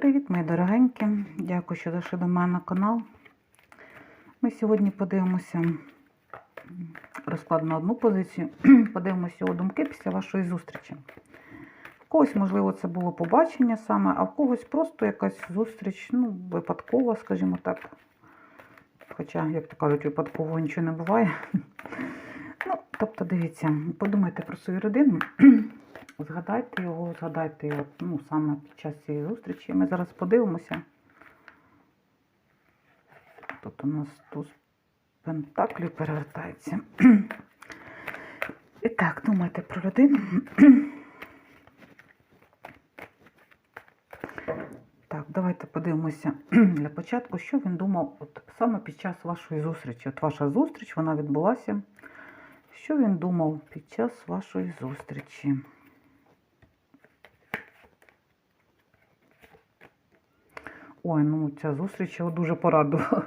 Привіт, мої дорогенькі! Дякую, що зайшли до мене на канал. Ми сьогодні подивимося розклад на одну позицію. Подивимося його думки після вашої зустрічі. В когось, можливо, це було побачення саме, а в когось просто якась зустріч, ну, випадкова, скажімо так. Хоча, як то кажуть, випадково нічого не буває. Ну, тобто, дивіться, подумайте про свою родину. Згадайте його, згадайте його ну, саме під час цієї зустрічі. Ми зараз подивимося. Тут у нас туз пентаклів перевертається. І так, думайте про людину. Так, давайте подивимося для початку, що він думав от саме під час вашої зустрічі. От ваша зустріч, вона відбулася. Що він думав під час вашої зустрічі? Ой, ну ця зустріч його дуже порадувала.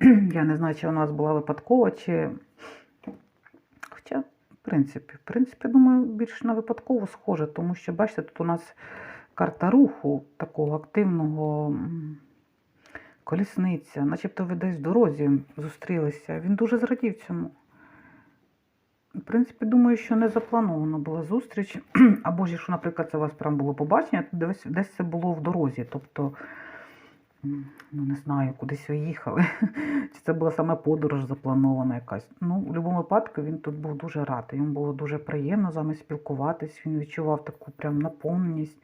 Я не знаю, чи у нас була випадкова, чи. Хоча, в принципі, в принципі, думаю, більш на випадково схоже, тому що, бачите, тут у нас карта руху такого активного колісниця, начебто ви десь в дорозі зустрілися. Він дуже зрадів цьому. В принципі, думаю, що не запланована була зустріч. Або ж, якщо, наприклад, це у вас прям було побачення, то десь, десь це було в дорозі. Тобто, ну не знаю, кудись ви їхали. Чи це була саме подорож запланована якась. Ну, в будь-якому випадку він тут був дуже радий. Йому було дуже приємно з вами спілкуватись. Він відчував таку прям наповненість.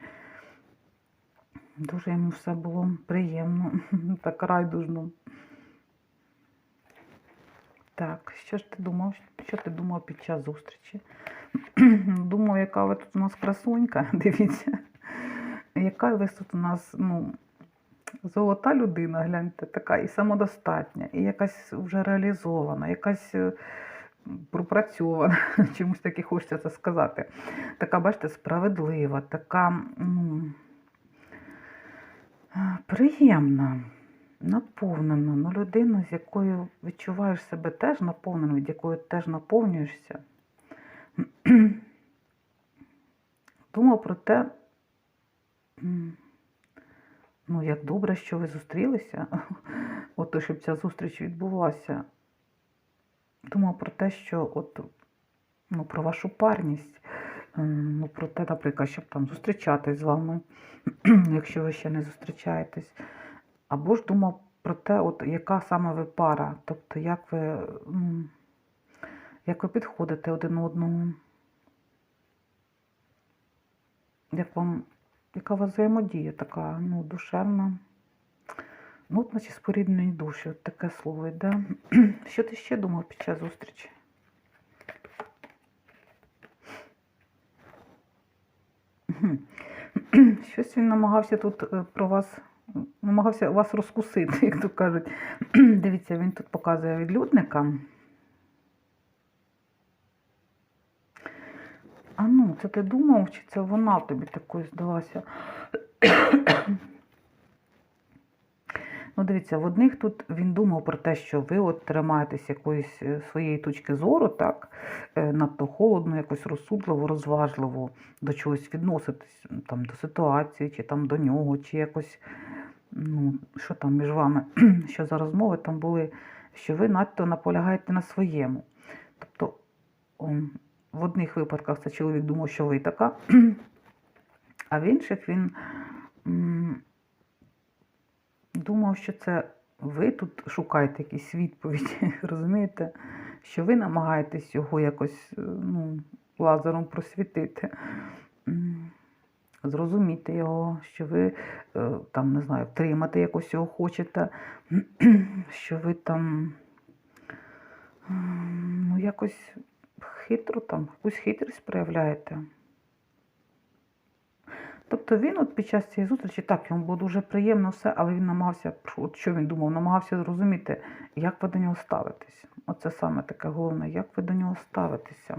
Дуже йому все було приємно, так райдужно. Так, що ж ти думав? Що ти думав під час зустрічі? Думав, яка ви тут у нас красунька, дивіться. Яка ви тут у нас, ну, золота людина, гляньте, така і самодостатня, і якась вже реалізована, якась е, пропрацьована, чомусь таки хочеться це сказати. Така, бачите, справедлива, така ну, е, приємна наповнена, ну людина, з якою відчуваєш себе теж наповненою, від якої теж наповнюєшся. Думав про те, ну, як добре, що ви зустрілися, от щоб ця зустріч відбулася. Думав про те, що от, ну, про вашу парність, ну, про те, наприклад, щоб там зустрічатись з вами, якщо ви ще не зустрічаєтесь. Або ж думав про те, от яка саме ви пара, тобто як ви, як ви підходите один одному, як вам, яка у вас взаємодія така, ну, душевна. Ну, от, наче споріднені душі, от таке слово йде. Що ти ще думав під час зустрічі? Щось він намагався тут е, про вас намагався вас розкусити, як то кажуть. Дивіться, він тут показує відлюдника. А ну, це ти думав, чи це вона тобі такою здалася? Ну, дивіться, в одних тут він думав про те, що ви от тримаєтесь якоїсь е, своєї точки зору, так, е, надто холодно, якось розсудливо, розважливо до чогось відноситись, там, до ситуації, чи там до нього, чи якось, ну, що там між вами, що за розмови там були, що ви надто наполягаєте на своєму. Тобто, в одних випадках це чоловік думав, що ви така, а в інших він. Думав, що це ви тут шукаєте якісь відповіді, розумієте? Що ви намагаєтесь його якось е, ну, лазером просвітити, зрозуміти його, що ви е, там, не знаю, втримати якось його хочете, що ви там ну, якось хитро там, якусь хитрість проявляєте. Тобто він от під час цієї зустрічі, так, йому було дуже приємно все, але він намагався, от що він думав, намагався зрозуміти, як ви до нього ставитесь. Оце саме таке головне, як ви до нього ставитеся.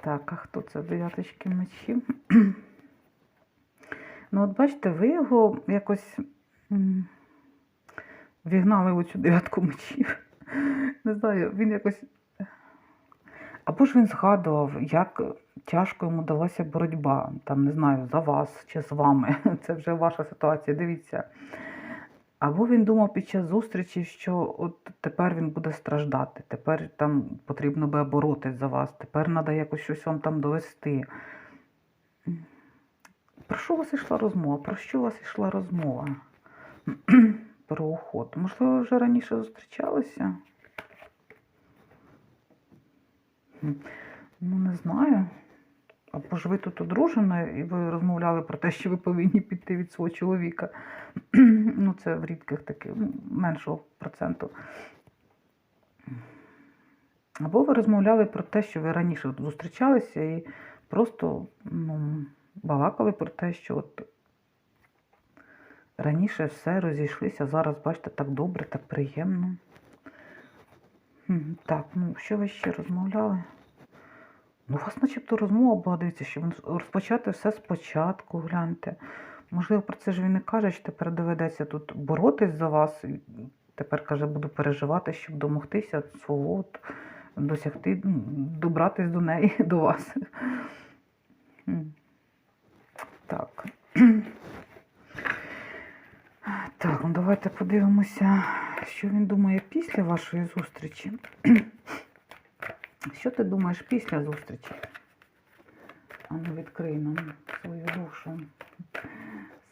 Так, а хто це дев'яточки мечів? ну, от бачите, ви його якось вігнали у цю дев'ятку мечів. не знаю, він якось. Або ж він згадував, як тяжко йому далася боротьба, там, не знаю, за вас чи з вами. Це вже ваша ситуація, дивіться. Або він думав під час зустрічі, що от тепер він буде страждати, тепер там потрібно би боротись за вас, тепер треба якось щось вам там довести. Про що у вас йшла розмова? Про що у вас йшла розмова? Про уход. Можливо, вже раніше зустрічалися? Ну, не знаю. Або ж ви тут одружена, і ви розмовляли про те, що ви повинні піти від свого чоловіка. ну, це в рідких таких, ну, меншого проценту. Або ви розмовляли про те, що ви раніше зустрічалися і просто ну, балакали про те, що от раніше все розійшлися, зараз, бачите, так добре, так приємно. Так, ну що ви ще розмовляли? Ну, у вас начебто розмова була, дивіться, що розпочати все спочатку, гляньте. Можливо, про це ж він не каже, що тепер доведеться тут боротись за вас. Тепер каже, буду переживати, щоб домогтися свого, досягти, ну, добратись до неї, до вас. Так. Так, ну давайте подивимося, що він думає після вашої зустрічі. Що ти думаєш після зустрічі? А ну відкрий нам свою душу,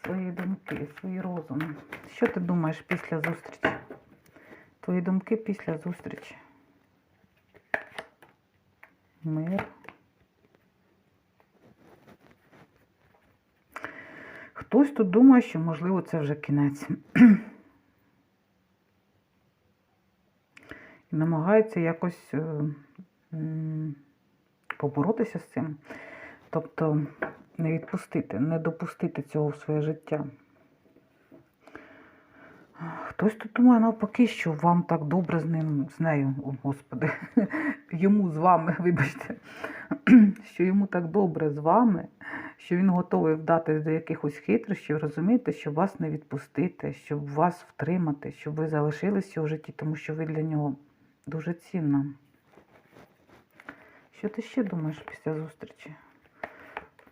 свої думки, свій розум. Що ти думаєш після зустрічі? Твої думки після зустрічі. Мир. Хтось тут думає, що можливо це вже кінець. Намагається якось е, поборотися з цим. Тобто не відпустити, не допустити цього в своє життя. Хтось тут думає навпаки, що вам так добре з ним, з нею, о Господи, йому з вами, вибачте, що йому так добре з вами, що він готовий вдатись до якихось хитрощів, розумієте, щоб вас не відпустити, щоб вас втримати, щоб ви залишилися у житті, тому що ви для нього дуже цінна. Що ти ще думаєш після зустрічі?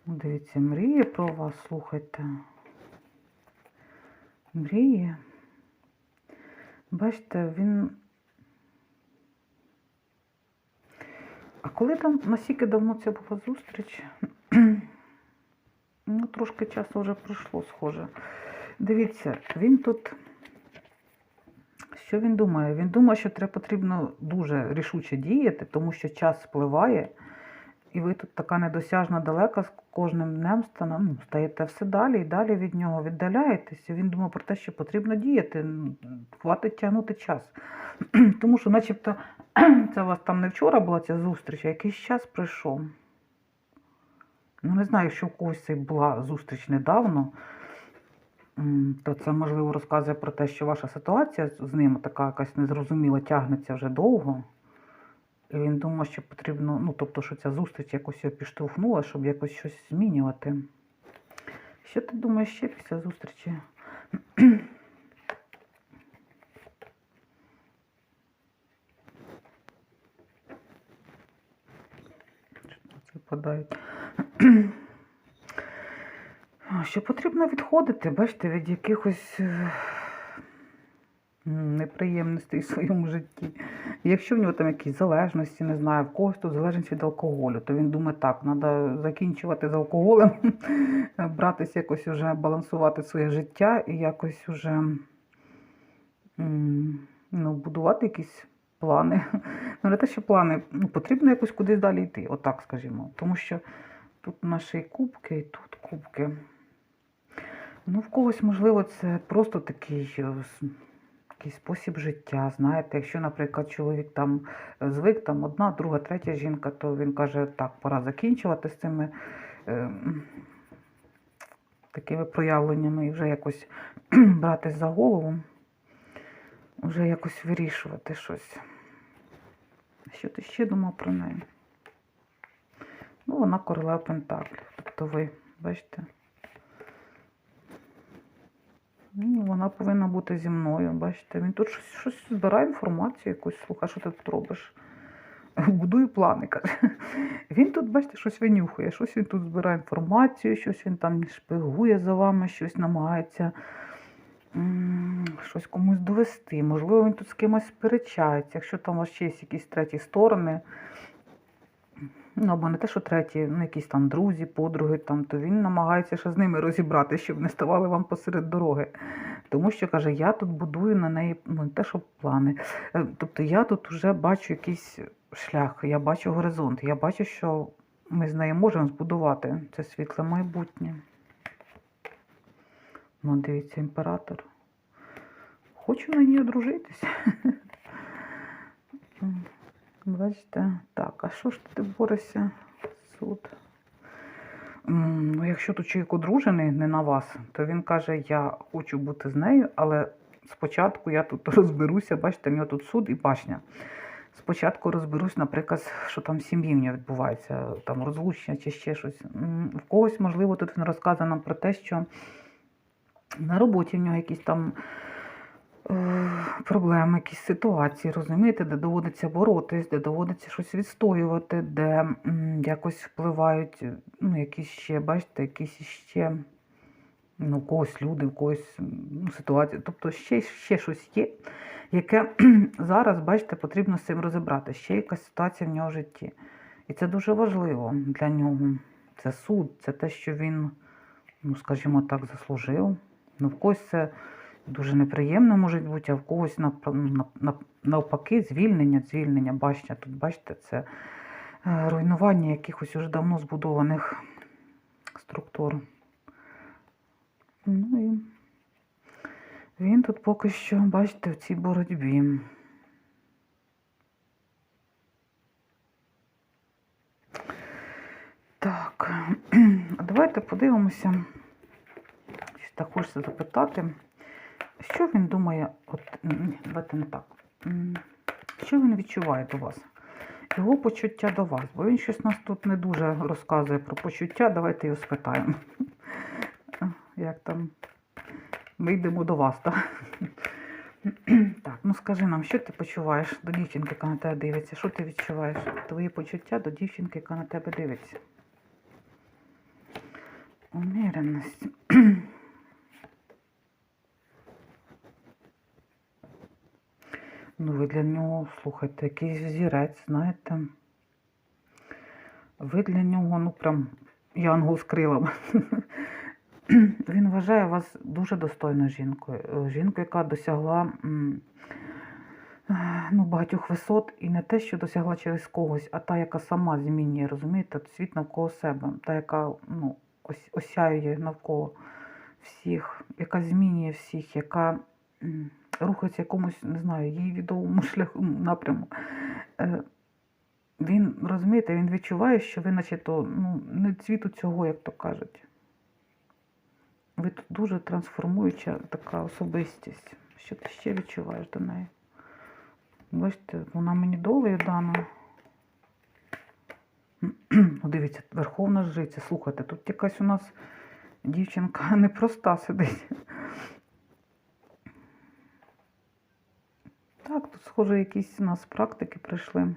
Ну, Дивіться, мріє про вас, слухайте. Мріє. Бачите, він. А коли там, наскільки давно це була зустріч? ну, трошки часу вже пройшло, схоже. Дивіться, він тут. Що він думає? Він думає, що треба потрібно дуже рішуче діяти, тому що час спливає, і ви тут така недосяжна далека з кожним днем ну, стаєте все далі і далі від нього віддаляєтесь. І він думає про те, що потрібно діяти, хватить тягнути час. Тому що, начебто, це у вас там не вчора була ця зустріч, а якийсь час прийшов. Ну, не знаю, якщо у когось це була зустріч недавно, то це можливо розказує про те, що ваша ситуація з ним така якась незрозуміла, тягнеться вже довго. І він думав, що потрібно, ну, тобто, що ця зустріч якось його підштовхнула, щоб якось щось змінювати. Що ти думаєш ще після зустрічі? Що випадають? Що потрібно відходити, бачите, від якихось е, неприємностей в своєму житті. Якщо в нього там якісь залежності, не знаю, в когось тут залежність від алкоголю, то він думає, так, треба закінчувати з алкоголем, братися якось уже балансувати своє життя і якось уже ну, будувати якісь плани. Ну, не те, що плани, ну, потрібно якось кудись далі йти, отак скажімо. Тому що тут наші кубки і тут кубки. Ну, в когось, можливо, це просто такий е, спосіб життя. Знаєте, якщо, наприклад, чоловік там е, звик, там одна, друга, третя жінка, то він каже, так, пора закінчувати з цими е, такими проявленнями і вже якось братись за голову, вже якось вирішувати щось. Що ти ще думав про неї? Ну, вона королева Пентаклів. Тобто ви, бачите? Ну, вона повинна бути зі мною. Бачите, він тут щось, щось збирає інформацію якусь. Слухай, що ти тут робиш? Будую плани, каже. Він тут, бачите, щось винюхує, щось він тут збирає інформацію, щось він там шпигує за вами, щось намагається щось комусь довести. Можливо, він тут з кимось сперечається. Якщо там у вас ще є якісь треті сторони, ну або не те, що треті, ну якісь там друзі, подруги, там, то він намагається ще з ними розібрати, щоб не ставали вам посеред дороги. Тому що каже, я тут будую на неї ну, не те, що плани. Е, Тобто я тут вже бачу якийсь шлях, я бачу горизонт, я бачу, що ми з нею можемо збудувати це світле майбутнє. Ну, дивіться, імператор. Хочу на ній одружитися. Бачите, так, а що ж ти борешся? Суд. Ну, якщо тут чоловік одружений не на вас, то він каже, я хочу бути з нею, але спочатку я тут розберуся, бачите, в нього тут суд і башня. Спочатку розберусь, наприклад, що там сім'ї в нього відбувається, там розлучення чи ще щось. В когось, можливо, тут він розказує нам про те, що на роботі в нього якісь там е, проблеми, якісь ситуації, розумієте, де доводиться боротись, де доводиться щось відстоювати, де якось впливають, ну, якісь ще, бачите, якісь ще. Ну, когось люди, у когось ну, ситуація. Тобто ще, ще щось є, яке зараз, бачите, потрібно з цим розібрати. Ще якась ситуація в нього в житті. І це дуже важливо для нього. Це суд, це те, що він, ну, скажімо так, заслужив. Ну, в когось це дуже неприємно може бути, а в когось навпаки звільнення, звільнення, бачення. Тут, бачите, це е, руйнування якихось уже давно збудованих структур. Ну і він тут поки що, бачите, в цій боротьбі. Так, давайте подивимося. Щось Так хочеться запитати, що він думає, от давайте не так. Що він відчуває до вас? Його почуття до вас, бо він щось нас тут не дуже розказує про почуття. Давайте його спитаємо. Як там? Ми йдемо до вас, так? Так, ну скажи нам, що ти почуваєш до дівчинки, яка на тебе дивиться? Що ти відчуваєш? Твої почуття до дівчинки, яка на тебе дивиться? Уміреність. Ну, ви для нього, слухайте, якийсь взірець, знаєте. Ви для нього, ну прям янгол з крилами. Він вважає вас дуже достойною жінкою. Е, Жінкою, яка досягла ну, багатьох висот, і не те, що досягла через когось, а та, яка сама змінює, розумієте, світ навколо себе, та, яка ну, осяює навколо всіх, яка змінює всіх, яка рухається якомусь, не знаю, їй відомому шляху напряму. Е, Він, розумієте, він відчуває, що ви, наче то, ну, не цвіту цього, як то кажуть. Ви тут дуже трансформуюча така особистість. Що ти ще відчуваєш до неї? Бачите, вона мені долею дана. Дивіться, Верховна Жриця. Слухайте, тут якась у нас дівчинка непроста сидить. Так, тут, схоже, якісь у нас практики прийшли.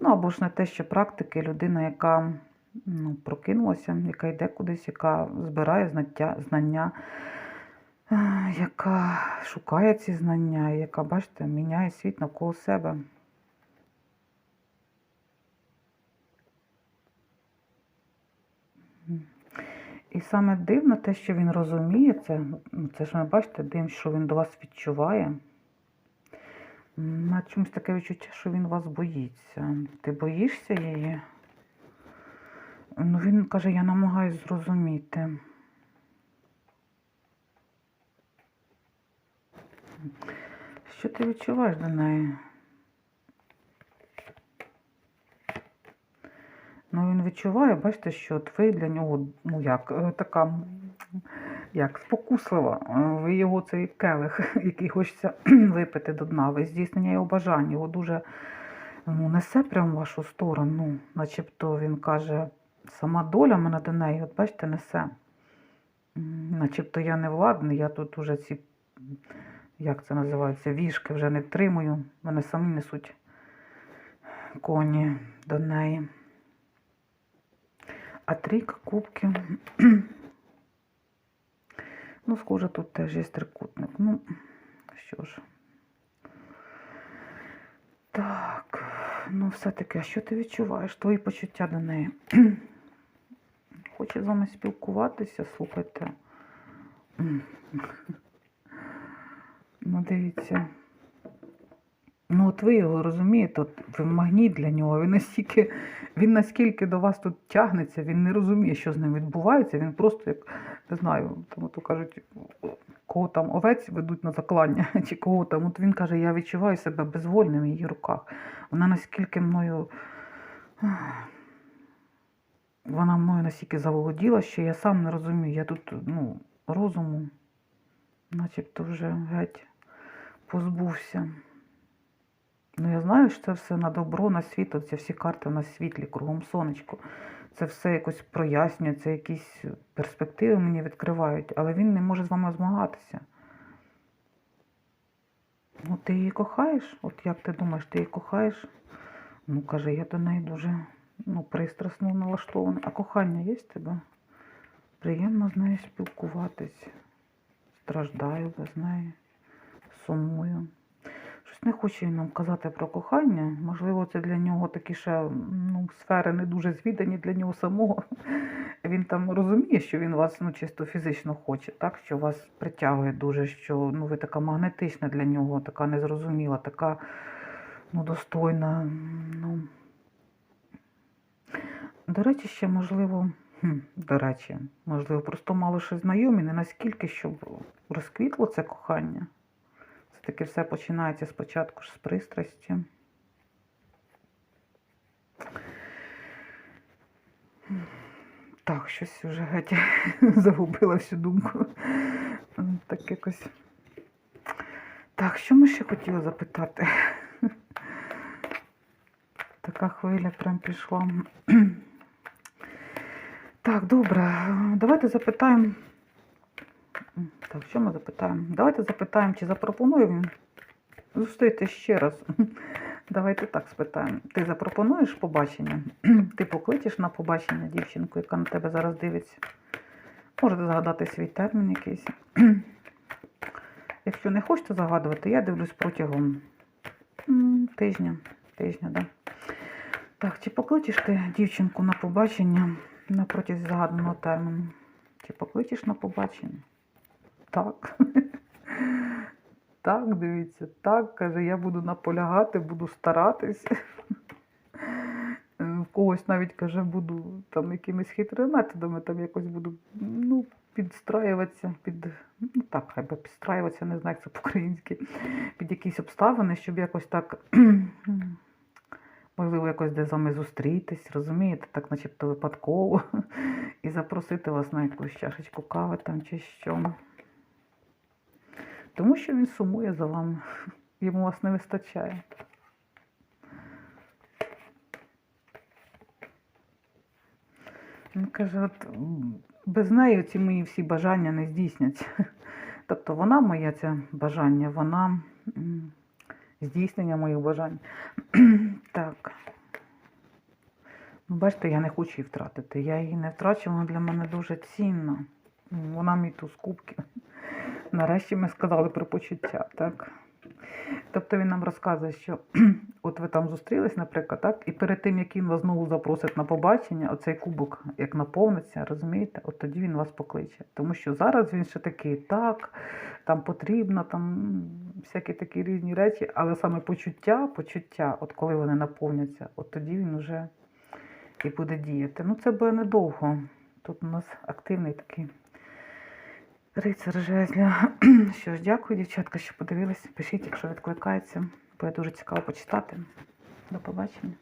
Ну, або ж не те, що практики, людина, яка ну, прокинулася, яка йде кудись, яка збирає знаття, знання, е, яка шукає ці знання, яка, бачите, міняє світ навколо себе. І саме дивно те, що він розуміє це, ну, це ж ви бачите, дивно, що він до вас відчуває. На чомусь таке відчуття, що він вас боїться. Ти боїшся її? Ну, він каже, я намагаюсь зрозуміти. Що ти відчуваєш до неї? Ну, він відчуває, бачите, що от ви для нього, ну як, е, така, як спокуслива. Е, Ви його цей келих, який хочеться випити до дна, ви здійснення його бажань, його дуже ну, несе прямо в вашу сторону, начебто він каже, сама доля мене до неї, от бачите, несе. начебто я не владний, я тут уже ці, як це називається, вішки вже не втримую. Вони самі несуть коні до неї. А трійка кубків. Ну, схоже, тут теж є трикутник. Ну, що ж. Так, ну все-таки, а що ти відчуваєш? Твої почуття до неї? Хоче з вами спілкуватися, слухайте. Ну, дивіться. Ну, от ви його розумієте, от ви магніт для нього. Він настільки, він наскільки до вас тут тягнеться, він не розуміє, що з ним відбувається. Він просто як не знаю, там то кажуть, кого там овець ведуть на заклання, чи кого там. От він каже, я відчуваю себе безвольним в її руках. Вона наскільки мною. Вона мною настільки заволоділа, що я сам не розумію. Я тут, ну, розуму, начебто вже геть позбувся. Ну, я знаю, що це все на добро, на світло, ці всі карти на світлі, кругом сонечко. Це все якось прояснює, це якісь перспективи мені відкривають, але він не може з вами змагатися. Ну, ти її кохаєш? От як ти думаєш, ти її кохаєш? Ну, каже, я до неї дуже ну, пристрасно налаштований. А кохання є в тебе? Приємно з нею спілкуватись. Страждаю без неї, сумую. Не хоче він нам казати про кохання. Можливо, це для нього такі ще ну, сфери не дуже звідані для нього самого. Він там розуміє, що він вас ну, чисто фізично хоче, так? що вас притягує дуже, що ну, ви така магнетична для нього, така незрозуміла, така ну, достойна. Ну. До речі, ще можливо, хм, до речі, можливо, просто мало що знайомі, не наскільки, щоб розквітло це кохання. Таки все починається спочатку ж з пристрасті. Так, щось вже геть загубила всю думку. Так якось. Так, що ми ще хотіли запитати? Така хвиля прям пішла. Так, добре, давайте запитаємо. Так, що ми запитаємо? Давайте запитаємо, чи запропонує він зустріти ще раз. Давайте так спитаємо. Ти запропонуєш побачення? Ти покличеш на побачення дівчинку, яка на тебе зараз дивиться? Можете згадати свій термін якийсь. Якщо не хочете загадувати, я дивлюсь протягом тижня. Тижня, да. Так, чи покличеш ти дівчинку на побачення на протязі загаданого терміну? Чи покличеш на побачення? Так. Так, дивіться, так, каже, я буду наполягати, буду старатись. В когось навіть каже, буду там якимись хитрими методами, там якось буду ну, підстраюватися, під, ну так, хай би підстраюватися, не знаю, як це по-українськи, під якісь обставини, щоб якось так, можливо, якось де з вами зустрітись, розумієте, так начебто випадково, і запросити вас на якусь чашечку кави там чи що. Тому що він сумує за вами. Йому вас не вистачає. Він каже, от без неї ці мої всі бажання не здійсняться. Тобто вона моє це бажання, вона здійснення моїх бажань. Так. Ну, бачите, я не хочу її втратити. Я її не втрачу, вона для мене дуже цінна. Вона мій туз кубків. Нарешті ми сказали про почуття, так? Тобто він нам розказує, що от ви там зустрілись, наприклад, так? І перед тим, як він вас знову запросить на побачення, оцей кубок як наповниться, розумієте, от тоді він вас покличе. Тому що зараз він ще такий, так, там потрібно, там всякі такі різні речі, але саме почуття, почуття, от коли вони наповняться, от тоді він вже і буде діяти. Ну, це буде недовго. Тут у нас активний такий Рицар жезля. Що ж, дякую, дівчатка, що подивилися. Пишіть, якщо відкликається. бо я дуже цікаво почитати. До побачення.